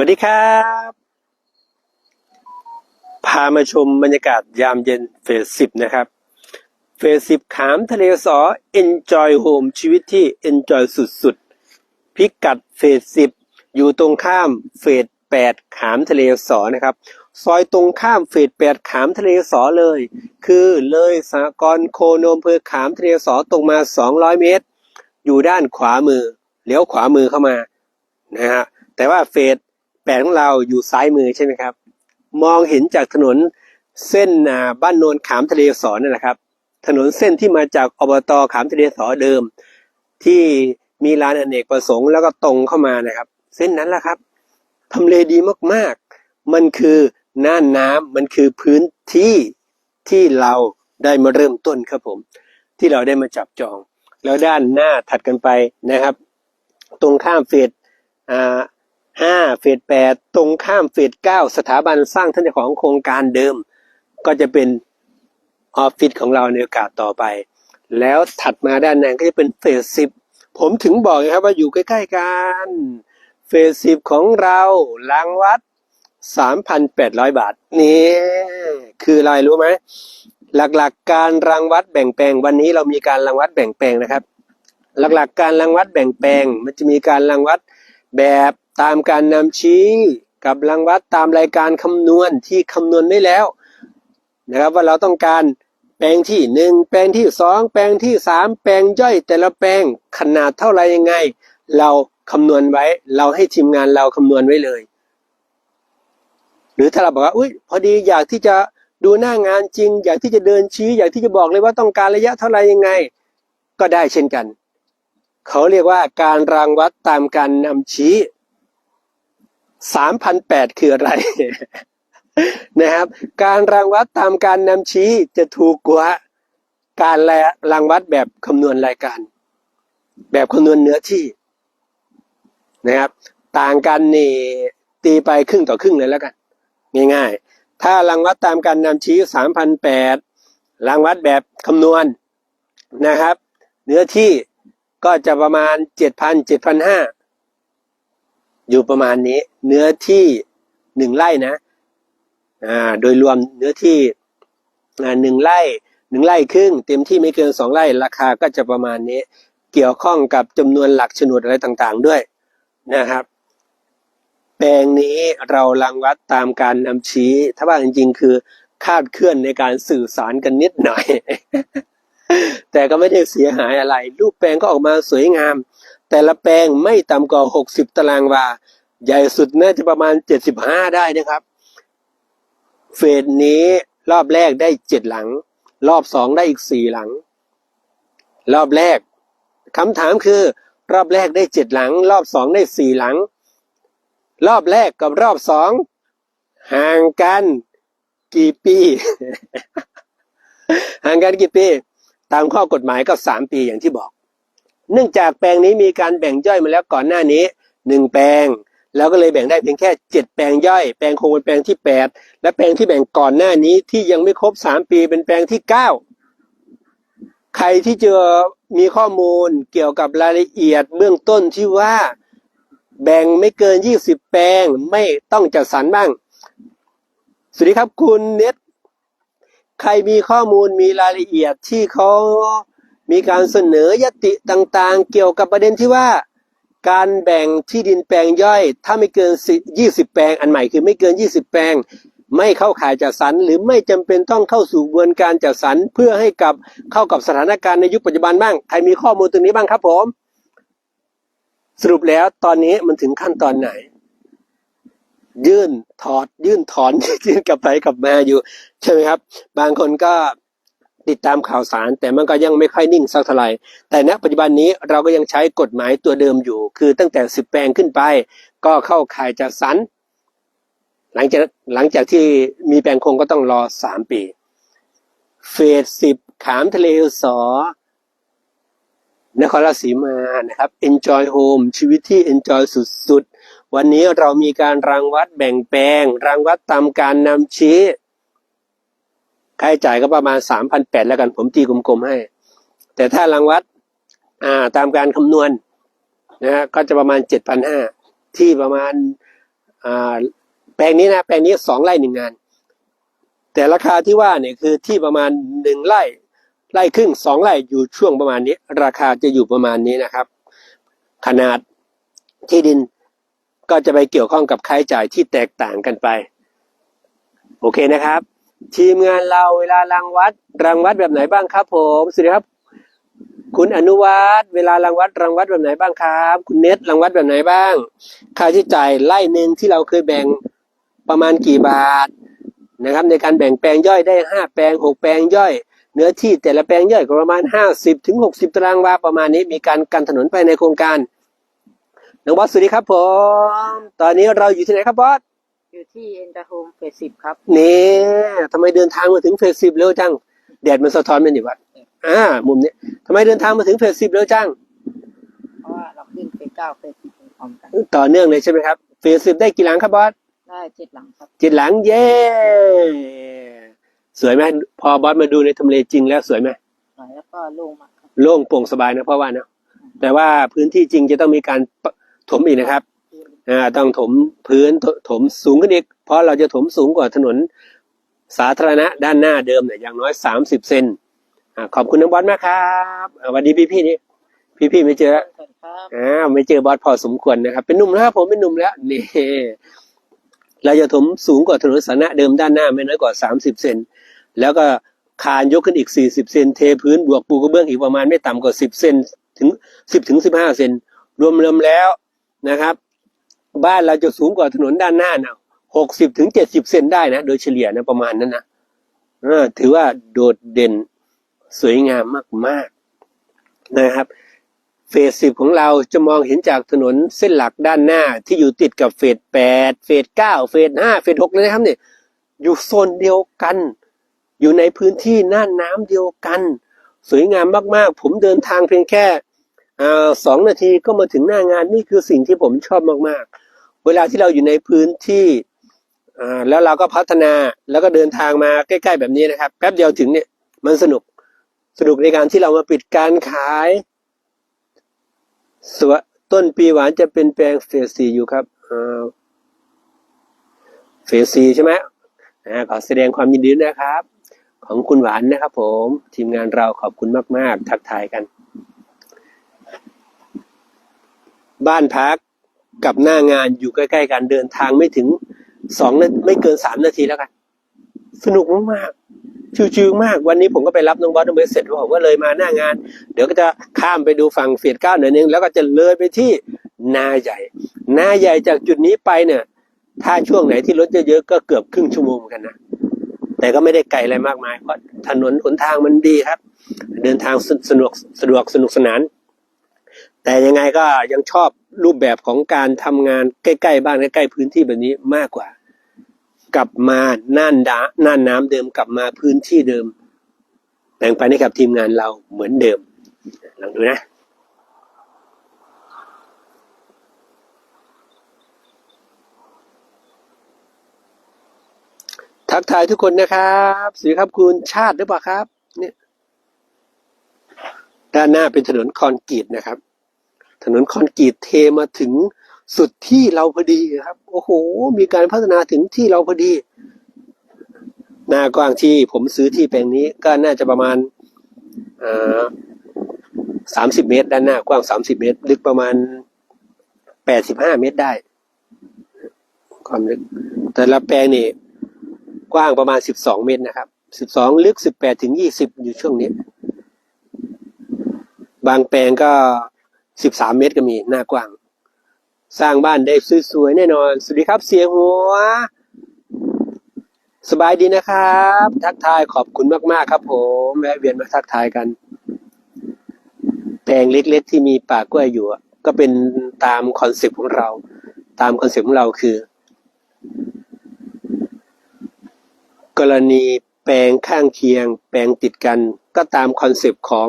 วัสดีครับ พามาชมบรรยากาศยามเย็นเฟสสิบนะครับ เฟสสิบขามทะเลสอ Enjoy Home ชีวิตที่ Enjoy สุดๆ พิกัดเฟสสิบอยู่ตรงข้ามเฟสแปดขามทะเลสอนะครับ ซอยตรงข้ามเฟสแปดขามทะเลสอเลย คือเลยสากรณ์โคนมเภอขามทะเลสอตรงมา 200 เมตร อยู่ด้านขวามือเลี้ยวขวามือเข้ามานะฮะแต่ว่าเฟส แปดของเราอยู่ซ้ายมือใช่ไหมครับ มองเห็นจากถนนเส้นบ้านโนนขามทะเลสอนั่นแหละครับ ถนนเส้นที่มาจากอบตขามทะเลสอเดิม ที่มีร้านอเนกประสงค์แล้วก็ตรงเข้ามานะครับ เส้นนั้นแหละครับทำเลดีมากๆ มันคือน่านน้ำมันคือพื้นที่ที่เราได้มาเริ่มต้นครับผม ที่เราได้มาจับจอง แล้วด้านหน้าถัดกันไปนะครับ ตรงข้ามเฟสอ่า ห้าเฟสแปดตรงข้ามเฟสเก้าสถาบันสร้างท่านเจ้าของโครงการเดิม ก็จะเป็นออฟฟิศของเราในโอกาสต่อไป แล้วถัดมาด้านในก็จะเป็นเฟสสิบผมถึงบอกไงครับว่าอยู่ใกล้ๆกันเฟสสิบของเรารางวัด3,800บาท นี่ คืออะไรรู้ไหมหลักๆการรังวัดแบ่งแปลงวันนี้เรามีการรังวัดแบ่งแปลงนะครับ หลักๆการรังวัดแบ่งแปลงมันจะมีการรังวัดแบบ ตามการนำชี้กับรังวัดตามรายการคำนวณที่คำนวณได้แล้วนะครับว่าเราต้องการแปลงที่หนึ่งแปลงที่สองแปลงที่สามแปลงย่อยแต่ละแปลงขนาดเท่าไรยังไง เราคำนวณไว้ เราให้ทีมงานเราคำนวณไว้เลย หรือถ้าเราบอกว่าอุ้ยพอดีอยากที่จะดูหน้างานจริง อยากที่จะเดินชี้ อยากที่จะบอกเลยว่าต้องการระยะเท่าไรยังไง ก็ได้เช่นกัน เขาเรียกว่าการรางวัดตามการนำชี้ สามพันแปดคืออะไร นะครับ การรางวัดตามการนำชี้จะถูกกว่าการรางวัดแบบคำนวณรายการ แบบคำนวณเนื้อที่นะครับ ต่างกันนี่ตีไปครึ่งต่อครึ่งเลยแล้วกัน ง่ายๆ ถ้ารางวัดตามการนำชี้สามพันแปดรางวัดแบบคำนวณนะครับ เนื้อที่ก็จะประมาณเจ็ดพันเจ็ดพันห้า อยู่ประมาณนี้ เนื้อที่หนึ่งไร่นะอ่าโดยรวมเนื้อที่หนึ่งไร่หนึ่งไร่ครึ่งเต็มที่ไม่เกินสองไร่ราคาก็จะประมาณนี้ เกี่ยวข้องกับจำนวนหลักโฉนดอะไรต่างๆด้วยนะครับ แปลงนี้เรารังวัดตามการนำชี้ ถ้าว่าจริงๆ คือคาดเคลื่อนในการสื่อสารกันนิดหน่อย แต่ก็ไม่ได้เสียหายอะไร รูปแปลงก็ออกมาสวยงาม แต่ละแปลงไม่ต่ำกว่า 60 ตารางวา ใหญ่สุดน่าจะประมาณ 75 ได้นะครับ เฟสนี้รอบแรกได้ 7 หลัง รอบสองได้อีก 4 หลัง รอบแรกคำถามคือ รอบแรกได้ 7 หลัง รอบสองได้ 4 หลัง รอบแรกกับรอบสองห่างกันกี่ปี ห่างกันกี่ปี ตามข้อกฎหมายก็สามปีอย่างที่บอก เนื่องจากแปลงนี้มีการแบ่งย่อยมาแล้วก่อนหน้านี้หนึ่งแปลงแล้วก็เลยแบ่งได้เพียงแค่เจ็ดแปลงย่อย แปลงคงเป็นแปลงที่แปดและแปลงที่แบ่งก่อนหน้านี้ที่ยังไม่ครบสามปีเป็นแปลงที่เก้าใครที่เจอมีข้อมูลเกี่ยวกับรายละเอียดเบื้องต้นที่ว่าแบ่งไม่เกินยี่สิบแปลงไม่ต้องจัดสรรบ้าง สวัสดีครับคุณเน็ตใครมีข้อมูลมีรายละเอียดที่เขา มีการเสนอยติต่างๆ เกี่ยวกับประเด็นที่ว่า การแบ่งที่ดินแปลงย่อย ถ้าไม่เกินยี่สิบแปลง อันใหม่คือไม่เกินยี่สิบแปลง ไม่เข้าข่ายจัดสรรหรือไม่จำเป็นต้องเข้าสู่กระบวนการจัดสรรเพื่อให้กับเข้ากับสถานการณ์ในยุคปัจจุบันบ้างใครมีข้อมูลตรงนี้บ้างครับผม สรุปแล้วตอนนี้มันถึงขั้นตอนไหน ยื่นถอดยื่นถอนยื่นกลับไปกลับมาอยู่ ใช่ไหมครับ บางคนก็ ติดตามข่าวสาร แต่มันก็ยังไม่ค่อยนิ่งสักเท่าไหร่แต่ณปัจจุบันนี้เราก็ยังใช้กฎหมายตัวเดิมอยู่ คือตั้งแต่สิบแปลงขึ้นไป ก็เข้าข่ายจัดสรรหลังจากหลังจากที่มีแปลงคงก็ต้องรอสามปี เฟสสิบขามทะเลสอนครราชสีมานะครับ Enjoy Home ชีวิตที่ Enjoy สุดๆ วันนี้เรามีการรางวัดแบ่งแปลง รางวัดตามการนำชี้ ค่าใช้จ่ายก็ประมาณสามพันแปดแล้วกันผมตีกลมๆให้ แต่ถ้ารางวัดอ่าตามการคำนวณนะฮะก็จะประมาณเจ็ดพันห้าที่ประมาณอ่าแปลงนี้นะแปลงนี้สองไร่หนึ่งงาน แต่ราคาที่ว่าเนี่ยคือที่ประมาณหนึ่งไร่ไร่ครึ่งสองไร่อยู่ช่วงประมาณนี้ ราคาจะอยู่ประมาณนี้นะครับ ขนาดที่ดินก็จะไปเกี่ยวข้องกับค่าใช้จ่ายที่แตกต่างกันไป โอเคนะครับ ทีมงานเราเวลารังวัดรังวัดแบบไหนบ้างครับ ผมสวัสดีครับ คุณอนุวัฒน์เวลารังวัดรังวัดแบบไหนบ้างครับ คุณเน็ตรังวัดแบบไหนบ้าง ค่าใช้จ่ายไร่หนึ่งที่เราเคยแบ่งประมาณกี่บาทนะครับ ในการแบ่งแปลงย่อยได้ห้าแปลงหกแปลงย่อย เนื้อที่แต่ละแปลงย่อยก็ประมาณห้าสิบถึงหกสิบตารางวาประมาณนี้มีการกันถนนไปในโครงการน้องบอสสวัสดีครับผม ตอนนี้เราอยู่ที่ไหนครับบอส อยู่ที่เอ็นเตอร์โฮมเฟสสิบครับ นี่ทำไมเดินทางมาถึงเฟสสิบเร็วจัง แดดมันสะท้อนมันอยู่วัดอ่า มุมนี้ทำไมเดินทางมาถึงเฟสสิบเร็วจัง เพราะว่าเราขึ้นเฟสเก้าเฟสสิบพร้อมกันต่อเนื่องเลยใช่ไหมครับ เฟสสิบได้กี่หลังครับบอส ได้เจ็ดหลังครับเจ็ดหลังเย้ สวยไหมพอบอสมาดูในทำเลจริงแล้วสวยไหมหน่อยแล้วก็โล่งมากครับโล่งโปร่งสบายนะเพราะว่าเนอะแต่ว่าพื้นที่จริงจะต้องมีการปะถมอีกนะครับอ่า ต้องถมพื้นถถมสูงขึ้นอีก เพราะเราจะถมสูงกว่าถนนสาธารณะด้านหน้าเดิมเนี่ยอย่างน้อยสามสิบเซนอ่าขอบคุณน้องบอสมากครับอ่าสวัสดีพี่พี่ๆนี่พี่พี่ๆไม่เจอแล้วสวัสดีครับอ่าไม่เจอบอสพอสมควรนะครับ เป็นหนุ่มแล้วครับผมเป็นหนุ่มแล้วนี่เราจะถมสูงกว่าถนนสาธารณะเดิมด้านหน้าไม่น้อยกว่าสามสิบเซนแล้วก็คานยกขึ้นอีกสี่สิบเซนเทพื้นบวกปูกระเบื้องอีกประมาณไม่ต่ำกว่าสิบเซนถึงสิบถึงสิบห้าเซนรวมรวมแล้วนะครับ บ้านเราจะสูงกว่าถนนด้านหน้านะหกสิบถึงเจ็ดสิบเซนได้นะ โดยเฉลี่ยนะประมาณนั้นนะถือว่าโดดเด่นสวยงามมากๆนะครับ เฟสสิบของเราจะมองเห็นจากถนนเส้นหลักด้านหน้าที่อยู่ติดกับเฟสแปดเฟสเก้าเฟสห้าเฟสหกเลยนะครับเนี่ยอยู่โซนเดียวกัน อยู่ในพื้นที่น่านน้ำเดียวกัน สวยงามมากๆ ผมเดินทางเพียงแค่ อ่าสองนาทีก็มาถึงหน้างานนี่คือสิ่งที่ผมชอบมากๆ เวลาที่เราอยู่ในพื้นที่อ่าแล้วเราก็พัฒนาแล้วก็เดินทางมาใกล้ๆแบบนี้นะครับ แป๊บเดียวถึงเนี่ยมันสนุกสนุกในการที่เรามาปิดการขายสวต้นปีหวานจะเป็นแปลงเฟสสี่อยู่ครับเฟสสี่ใช่ไหมขอแสดงความยินดีนะครับ ของคุณหวานนะครับผม ทีมงานเราขอบคุณมาก ๆ ทักทายกัน บ้านพักกับหน้างานอยู่ใกล้ๆกันเดินทางไม่ถึงสองนาไม่เกินสามนาทีแล้วกัน สนุกมากๆชิวๆมาก วันนี้ผมก็ไปรับน้องบอสน้องเบสเสร็จผมก็เลยมาหน้างาน เดี๋ยวก็จะข้ามไปดูฝั่งเฟียดเก้าหน่อยนึงแล้วก็จะเลยไปที่นาใหญ่ นาใหญ่จากจุดนี้ไปเนี่ย ถ้าช่วงไหนที่รถเยอะๆก็เกือบครึ่งชั่วโมงเหมือนกันนะแต่ก็ไม่ได้ไกลอะไรมากมายเพราะถนนหนทางมันดีครับ เดินทางสสะดวกสะดวกสนุกสนาน แต่ยังไงก็ยังชอบรูปแบบของการทำงานใกล้ๆบ้านใกล้ๆพื้นที่แบบนี้มากกว่า กลับมาน่านดาน่านน้ำเดิมกลับมาพื้นที่เดิมแบ่งไปนให้กับทีมงานเราเหมือนเดิมลองดูนะทักทายทุกคนนะครับสวัสดีครับคุณชาติหรือเปล่าครับ เนี่ย ด้านหน้าเป็นถนนคอนกรีตนะครับ นนคอนกรีตเทมาถึงสุดที่เราพอดีครับ โอ้โห มีการพัฒนาถึงที่เราพอดีหน้ากว้างที่ผมซื้อที่แปลงนี้ก็น่าจะประมาณสามสิบเมตร ด้านหน้ากว้างสามสิบเมตร ลึกประมาณแปดสิบห้าเมตรได้ ความลึก แต่ละแปลงนี่กว้างประมาณสิบสองเมตรนะครับสิบสองลึกสิบแปดถึงยี่สิบอยู่ช่วงนี้ บางแปลงก็ สิบสามเมตรก็มีหน้ากว้าง สร้างบ้านได้สวยๆแน่นอน สวัสดีครับเสียหัว สบายดีนะครับ ทักทายขอบคุณมากๆครับ ผมแวะเวียนมาทักทายกัน แปลงเล็กๆที่มีป่ากล้วยอยู่ ก็เป็นตามคอนเซปต์ของเรา ตามคอนเซปต์ของเราคือ กรณีแปลงข้างเคียง แปลงติดกัน ก็ตามคอนเซปต์ของ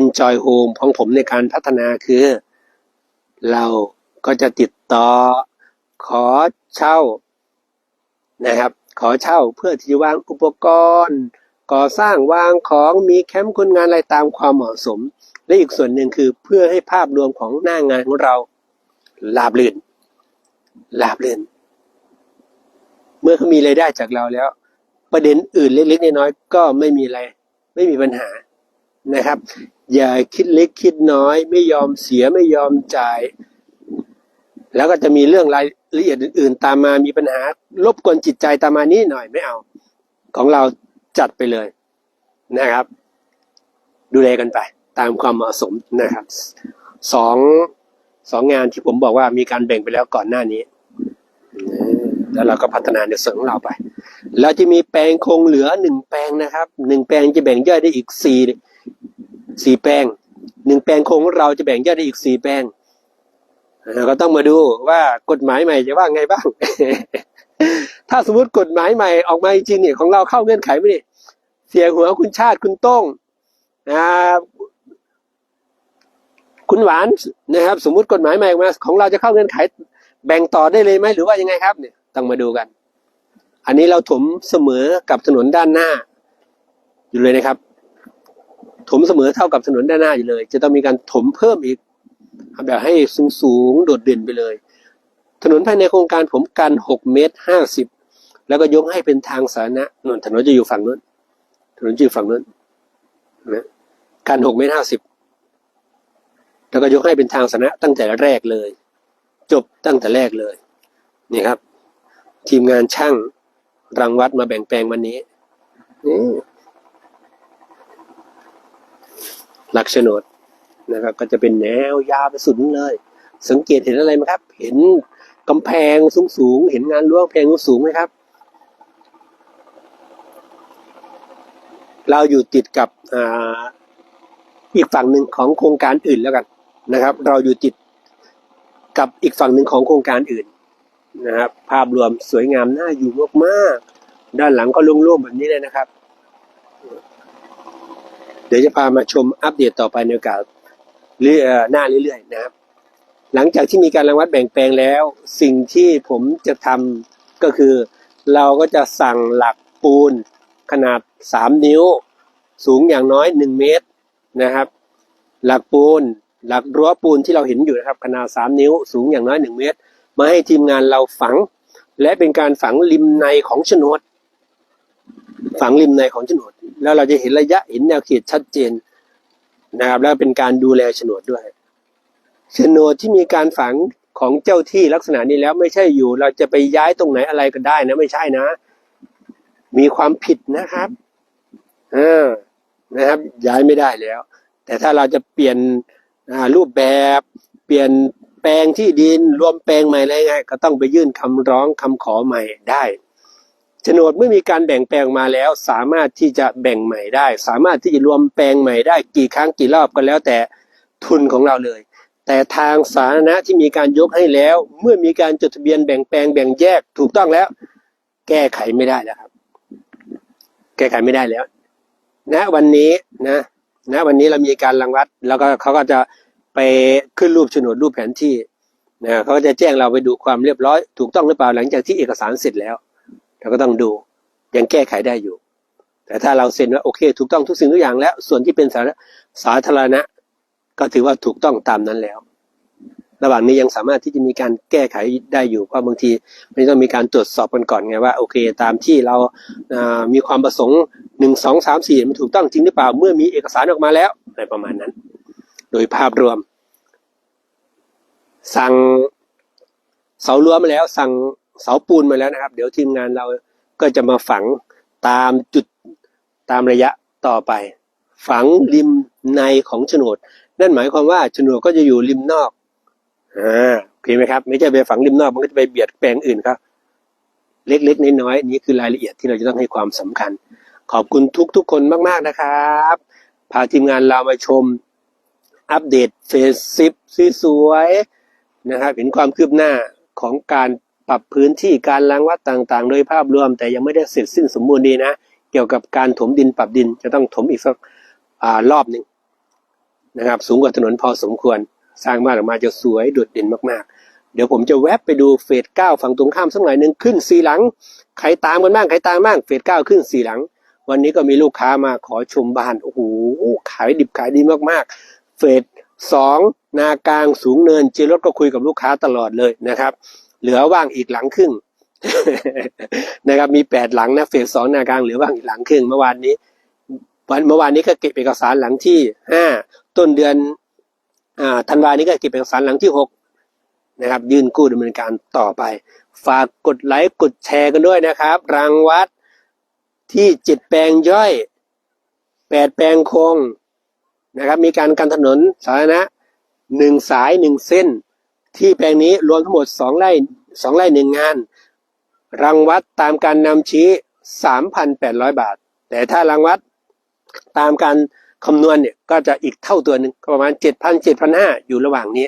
Enjoy Home ของผมในการพัฒนาคือ เราก็จะติดต่อขอเช่านะครับ ขอเช่าเพื่อที่จะวางอุปกรณ์ ก่อสร้างวางของมีแคมป์คนงานอะไรตามความเหมาะสม และอีกส่วนหนึ่งคือเพื่อให้ภาพรวมของหน้างานของเราราบรื่นราบรื่นเมื่อเขามีรายได้จากเราแล้ว ประเด็นอื่นเล็กๆน้อยๆก็ไม่มีอะไร ไม่มีปัญหานะครับ อย่าคิดเล็กคิดน้อย ไม่ยอมเสียไม่ยอมจ่าย แล้วก็จะมีเรื่องรายละเอียดอื่น ๆ ตามมามีปัญหา รบกวนจิตใจตามมานี้หน่อยไม่เอา ของเราจัดไปเลยนะครับ ดูแลกันไป ตามความเหมาะสมนะครับสองสองงานที่ผมบอกว่ามีการแบ่งไปแล้วก่อนหน้านี้แล้วเราก็พัฒนาในส่วนของเราไป เราจะมีแปลงคงเหลือหนึ่งแปลงนะครับหนึ่งแปลงจะแบ่งย่อยได้อีกสี่ สี่แปลงหนึ่งแปลงคงของเราจะแบ่งย่อยได้อีกสี่แปลงเราก็ต้องมาดูว่ากฎหมายใหม่จะว่าไงบ้าง ถ้าสมมติกฎหมายใหม่ออกมาจริงเนี่ยของเราเข้าเงื่อนไขไหม่ได้เสียหัวคุณชาติคุณต้งอ่าคุณหวานนะครับ สมมุติกฎหมายใหม่ออกมาของเราจะเข้าเงื่อนไข แบ่งต่อได้เลยไหมหรือว่ายังไงครับเนี่ยต้องมาดูกัน อันนี้เราถมเสมอกับถนนด้านหน้า อยู่เลยนะครับ ถมเสมอเท่ากับถนนด้านหน้าอยู่เลย จะต้องมีการถมเพิ่มอีกแบบให้สูงสูงโดดเด่นไปเลย ถนนภายในโครงการผมกันหกเมตรห้าสิบแล้วก็ยกให้เป็นทางสาธารณะนนถนนจะอยู่ฝั่งนู้นถนนจะอยู่ฝั่งนู้นนะกันหกเมตรห้าสิบแล้วก็ยกให้เป็นทางสาธารณะตั้งแต่แรกเลย จบตั้งแต่แรกเลยนี่ครับ ทีมงานช่างรังวัดมาแบ่งแปลงวันนี้นี่ หลักโฉนดนะครับ ก็จะเป็นแนวยาวไปสุดเลย สังเกตเห็นอะไรไหมครับ เห็นกำแพงสูงสูง เห็นงานรั้วกำแพงสูงไหมครับ เราอยู่ติดกับออีกฝั่งหนึ่งของโครงการอื่นแล้วกันนะครับ เราอยู่ติดกับอีกฝั่งหนึ่งของโครงการอื่นนะครับ ภาพรวมสวยงามน่าอยู่มากๆด้านหลังก็โล่งๆแบบนี้เลยนะครับ เดี๋ยวจะพามาชมอัปเดตต่อไปในโอกาสเรื่อหน้าเรื่อยๆนะครับ หลังจากที่มีการรังวัดแบ่งแปลงแล้ว สิ่งที่ผมจะทำก็คือ เราก็จะสั่งหลักปูนขนาด 3 นิ้ว สูงอย่างน้อย 1 เมตรนะครับ หลักปูนหลักรั้วปูนที่เราเห็นอยู่นะครับ ขนาด 3 นิ้วสูงอย่างน้อย 1 เมตร มาให้ทีมงานเราฝัง และเป็นการฝังริมในของโฉนด ฝังริมในของโฉนด แล้วเราจะเห็นระยะเห็นแนวเขตชัดเจนนะครับ แล้วเป็นการดูแลโฉนดด้วยโฉนดที่มีการฝังของเจ้าที่ลักษณะนี้แล้วไม่ใช่อยู่ เราจะไปย้ายตรงไหนอะไรก็ได้นะไม่ใช่นะ มีความผิดนะครับเออนะครับ ย้ายไม่ได้แล้ว แต่ถ้าเราจะเปลี่ยนรูปแบบเปลี่ยนแปลงที่ดินรวมแปลงใหม่อะไรไงก็ต้องไปยื่นคำร้องคำขอใหม่ได้ โฉนดเมื่อมีการแบ่งแปลงมาแล้ว สามารถที่จะแบ่งใหม่ได้ สามารถที่จะรวมแปลงใหม่ได้ กี่ครั้งกี่รอบก็แล้วแต่ทุนของเราเลย แต่ทางสาธารณะที่มีการยกให้แล้ว เมื่อมีการจดทะเบียนแบ่งแปลงแบ่งแยกถูกต้องแล้ว แก้ไขไม่ได้แล้วครับ แก้ไขไม่ได้แล้วณวันนี้นะณวันนี้เรามีการรังวัด แล้วก็เขาก็จะไปขึ้นรูปโฉนดรูปแผนที่นะเขาก็จะแจ้งเราไปดูความเรียบร้อย ถูกต้องหรือเปล่าหลังจากที่เอกสารเสร็จแล้ว เราก็ต้องดูยังแก้ไขได้อยู่ แต่ถ้าเราเซ็นว่าโอเค ถูกต้องทุกสิ่งทุกอย่างแล้ว ส่วนที่เป็นสาธาสาธารณะ ก็ถือว่าถูกต้องตามนั้นแล้ว ระหว่างนี้ยังสามารถที่จะมีการแก้ไขได้อยู่เพราะบางทีมันต้องมีการตรวจสอบกันก่อนไงว่าโอเค ตามที่เราอ่ามีความประสงค์หนึ่งสองสามสี่มันถูกต้องจริงหรือเปล่าเมื่อมีเอกสารออกมาแล้วอะไรประมาณนั้น โดยภาพรวม สั่งเสารั้วมาแล้ว สั่ง เสาปูนมาแล้วนะครับ เดี๋ยวทีมงานเราก็จะมาฝังตามจุดตามระยะต่อไป ฝังริมในของโฉนด นั่นหมายความว่าโฉนดก็จะอยู่ริมนอกอ่าโอเคไหมครับ ไม่ใช่ไปฝังริมนอกมันก็จะไปเบียดแปลงอื่นครับ เล็กๆน้อยๆนี่คือรายละเอียดที่เราจะต้องให้ความสำคัญ ขอบคุณทุกๆคนมากๆนะครับพาทีมงานเรามาชมอัปเดตเฟสซิปสวยๆนะครับเห็นความคืบหน้าของการ ปรับพื้นที่การล้างวัดต่างๆ โดยภาพรวม แต่ยังไม่ได้เสร็จสิ้นสมบูรณ์ดีนะ เกี่ยวกับการถมดินปรับดินจะต้องถมอีกสักอรอบหนึ่งนะครับ สูงกว่าถนนพอสมควร สร้างบ้านออกมาจะสวยโดดเด่นมากๆ เดี๋ยวผมจะแวบไปดูเฟสเก้าฝั่งตรงข้ามสักหน่อยหนึ่งขึ้นสีหลังใครตามกันบ้างใครตามบ้างเฟสเก้าขึ้นสีหลัง วันนี้ก็มีลูกค้ามาขอชมบ้านโอ้โหขายดิบขายดีมากๆ เฟสสองนากลางสูงเนินเจรถก็คุยกับลูกค้าตลอดเลยนะครับ เหลือว่างอีกหลังครึ่งนะครับมีแปดหลังนะเฟสสองนากลางเหลือว่างอีกหลังครึ่งเมื่อวานนี้วันเมื่อวานนี้ก็เก็บเอกสารหลังที่ห้าต้นเดือนอ่าธันวานี้ก็เก็บเอกสารหลังที่หกนะครับ ยื่นกู้ดำเนินการต่อไป ฝากกดไลค์กดแชร์กันด้วยนะครับ รางวัดที่เจ็ดแปลงย่อยแปดแปลงคงนะครับ มีการกันถนนสาธารณะหนึ่งสายหนึ่งเส้น ที่แปลงนี้รวมทั้งหมดสองไร่สองไร่หนึ่งงาน รังวัดตามการนำชี้ 3,800 บาท แต่ถ้ารังวัดตามการคำนวณเนี่ยก็จะอีกเท่าตัวหนึ่งก็ประมาณ 7,000 7,500 อยู่ระหว่างนี้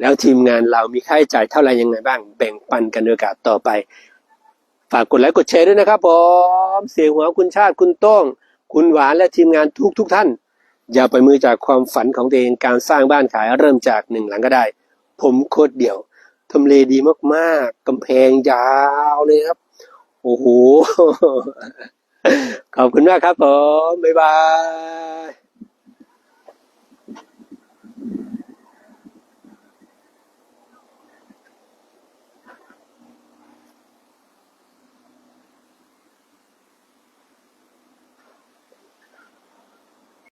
แล้วทีมงานเรามีค่าใช้จ่ายเท่าไหร่ยังไงบ้าง แบ่งปันกันโดยการต่อไป ฝากกดไลค์กดแชร์ด้วยนะครับผมเสียงหัวคุณชาติคุณโต้งคุณหวานและทีมงานทุกทุกท่าน อย่าไปมือจากความฝันของตัวเองการสร้างบ้านขายเริ่มจากหนึ่งหลังก็ได้ ผมโคตรเดี่ยวทำเลดีมากๆกำแพงยาวเลยครับ โอ้โห ขอบคุณมากครับผม บ๊ายบาย